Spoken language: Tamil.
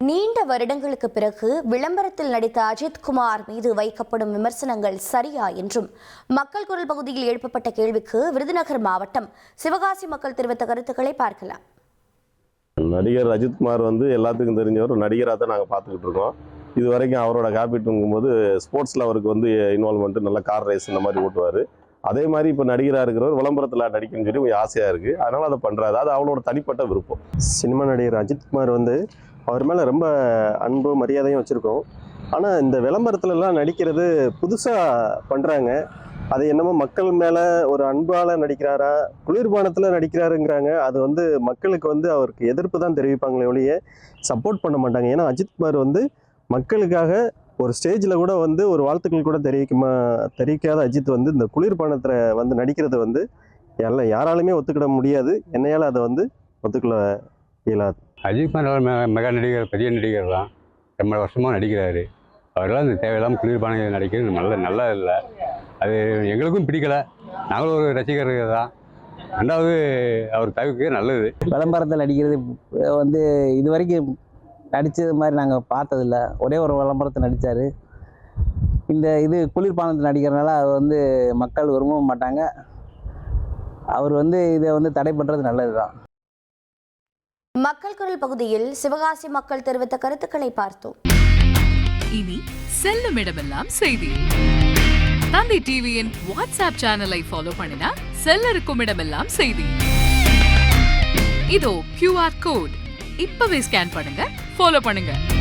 நீண்ட வருடங்களுக்கு பிறகு விளம்பரத்தில் நடித்த அஜித் குமார் மீது வைக்கப்படும் விமர்சனங்கள் சரியா என்றும் மக்கள் குரல் பகுதியில் எழுப்பப்பட்ட கேள்விக்கு விருதுநகர் மாவட்டம் சிவகாசி மக்கள் தெரிவித்த கருத்துக்களை பார்க்கலாம். நடிகர் அஜித்குமார் வந்து எல்லாத்துக்கும் தெரிஞ்ச ஒரு நடிகராக தான் நாங்கள் பார்த்துக்கிட்டு இருக்கோம். இது வரைக்கும் அவரோட காப்பீட்டுங்கும்போது ஸ்போர்ட்ஸில் அவருக்கு வந்து இன்வால்மெண்ட் நல்ல கார் ரேஸ் இந்த மாதிரி ஓட்டுவார். அதே மாதிரி இப்போ நடிகராக இருக்கிறவர் விளம்பரத்தில் நடிக்கணும்னு சொல்லி கொஞ்சம் ஆசையாக இருக்குது அதனால் அதை பண்ணுறாரு அது அவளோட தனிப்பட்ட விருப்பம். சினிமா நடிகர் அஜித்குமார் வந்து அவர் மேலே ரொம்ப அன்பு மரியாதையும் வச்சுருக்கோம். ஆனால் இந்த விளம்பரத்துலலாம் நடிக்கிறது புதுசாக பண்ணுறாங்க அது என்னமோ மக்கள் மேலே ஒரு அன்பால் நடிக்கிறாரா குளிர்பானத்தில் நடிக்கிறாருங்கிறாங்க. அது வந்து மக்களுக்கு வந்து அவருக்கு எதிர்ப்பு தான் தெரிவிப்பாங்களே ஒழிய சப்போர்ட் பண்ண மாட்டாங்க. ஏன்னா அஜித்குமார் வந்து மக்களுக்காக ஒரு ஸ்டேஜில் கூட வந்து ஒரு வாழ்த்துக்கள் கூட தெரிவிக்குமா தெரிவிக்காத அஜித் வந்து இந்த குளிர்பானத்தில் வந்து நடிக்கிறது வந்து எல்லாம் யாராலுமே ஒத்துக்கிட முடியாது. என்னையால் அதை வந்து ஒத்துக்கொள்ள இயலாது. அஜித்குமார் நல்ல மெ- மெகா நடிகர் பெரிய நடிகர் தான். ரொம்ப வருஷமாக நடிக்கிறாரு. அவரெல்லாம் இந்த தேவையில்லாமல் குளிர்பான நடிக்கிறது நல்ல நல்லா இல்லை அது எங்களுக்கும் பிடிக்கல. நாங்களும் ஒரு ரசிகர் தான். ரெண்டாவது அவர் தவிர்க்க நல்லது. விளம்பரத்தில் நடிக்கிறது வந்து இது வரைக்கும் நடித்தது மாதிரி நாங்கள் பார்த்ததில்ல. ஒரே ஒரு விளம்பரத்தை நடித்தார் இந்த இது குளிர்பானத்தில் நடிக்கிறனால அது வந்து மக்கள் விரும்ப மாட்டாங்க. அவர் வந்து இதை வந்து தடை பண்ணுறது நல்லது தான் மக்கள் குரல் பகுதியில் சிவகாசி மக்கள் தெரிவித்த கருத்துக்களை பார்த்தோம். இனி செல்லும் இடமெல்லாம் செய்தி. தந்தை டிவியின் வாட்ஸ்அப் சேனலை ஃபாலோ பண்ணினா செல்ல இருக்கும் இடமெல்லாம் செய்தி. இதோ கியூஆர் கோட் இப்பவே ஸ்கேன் பண்ணுங்க. ஃபாலோ பண்ணுங்கள்